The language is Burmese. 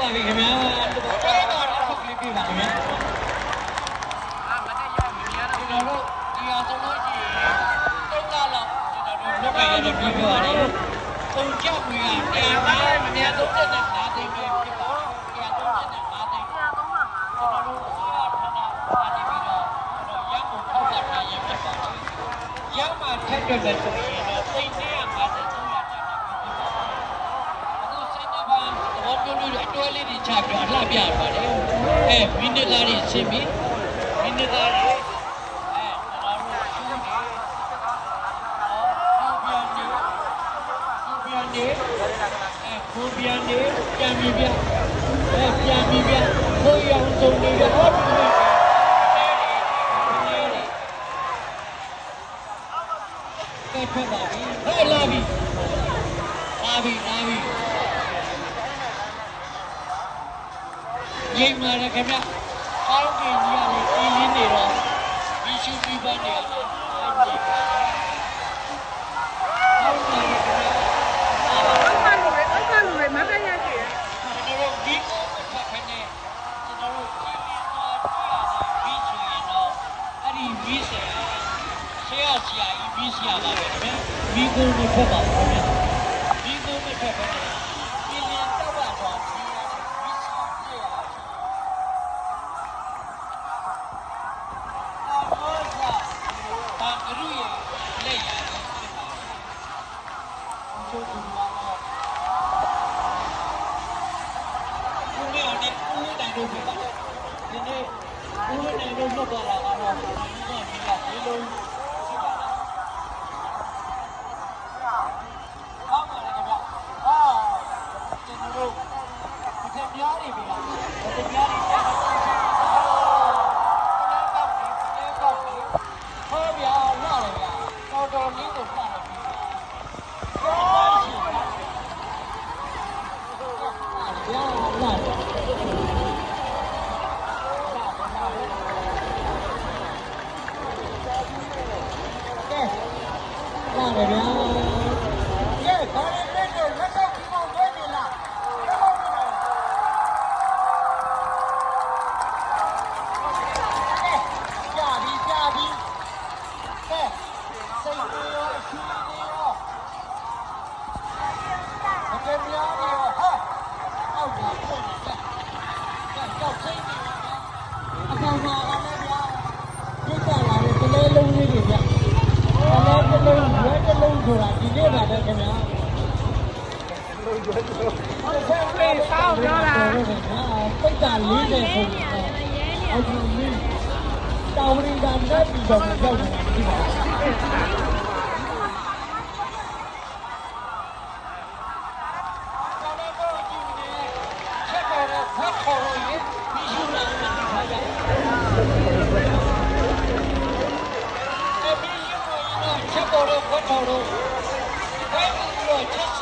ပါပြီခင်ဗျာတော်တော်တော့ကလစ်ပြပါခင်ဗျာအာမနေ့ရမြင်ရတော့ကျွန်တော်တို့ဒီအောင်ဆုံးလို့ရှိရင်သုံးလလောက်ကျွန်တော်တို့လုပ်ကြရပြီးပြောရတယ်ပုံကြောက်ဝင်ကတရားသားမများသုံးတဲ့နဲ့၅သိန်းပဲဖြစ်ပါတရားသုံးတဲ့နဲ့၅သိန်းကျွန်တော်တို့အစိုးရဌာနပါနေပြီးတော့ကျွန်တော်ရဖို့ထောက်တာထားရင်ဖြစ်ပါတယ်ရမှာထက်တွက်မယ်ဆိုရင်တော့သိန်း150 300ကျန်တယ်အခုစိတ်နှပါသဘောတူလို့အတွဲလေးတွေ ချပြီးအလှပြပါတယ်အဲမိနစ်သားတွေဆင်းပြီးမိနစ်သားတွေအဲကျွန်တော်တို့ရှုံးနေပြန်နေကိုပြန်နေအဲကိုပြန်နေပြန်ပြီးပြအဲပြန်ပြီးပြကိုရောင်စုံနေရဟောဒီလိုကဲထွက်ပါပြီဟဲ့လာပြီလာပြီလာပြီ ရိမ်လာတယ်ခင်ဗျကောင်းကင်ကြီးကလည်းအင်းရင်းနေတော့ဒီရှုပြီးပန်းနေရတယ်အဲ့ဒီကောင်းတယ်ခင်ဗျအဆလူတွေအဆလူတွေမတည့်ရရှိတယ်ကျွန်တော်တို့ဒီကိုမထွက်ခနဲ့ကျွန်တော်တို့ဒီလင်းသွားကြည့်ရတာပြီးဆိုရင်တော့အဲ့ဒီပြီးဆရာဆရာဆရာကြီးပြီးဆရာပါပဲခင်ဗျဒီကိုမထွက်ပါဘူးခင်ဗျဒီကိုမထွက်ခ ဒီနေ့ဦးတိုင်တို့လွတ်သွားတာကတော့ဒီကဒီကဒီလိုရှိပါတယ်။ဟောပါလေခင်ဗျာ။ဟာကျွန်တော်တို့မထပြားတွေပြီလား။မထပြားတွေတက်တော့ရှိတယ်။ဟောကလေးကောက်တယ်ကလေးကောက်တယ်ဟောဗျာလာတယ်ဗျာ။တော်တော်လေးကိုပတ်တယ်ပြီ။ဟောရှိတယ်။ဗျာလာတယ် ကဲ လာတယ်ဗျာကဲဘာလဲတဲ့တော့လက်တော့ဒီမောင်ပဲနေလားဘယ်ဟုတ်လဲကဲကြာပြီကြာပြီကဲစိတ်တွေရောအရှိတွေရောမကများ က်တစ်လုံးဆိုတာဒီနေ့ပါပဲခင်ဗျာဖေးစောင်းပြောတာပိတ်တာ40ဆိုတော့အော်ဒီမင်းတောင်ရင်ကလက်ပြီးတော့ရောက်နေတာ không có đồ đủ. Đấy là người chắc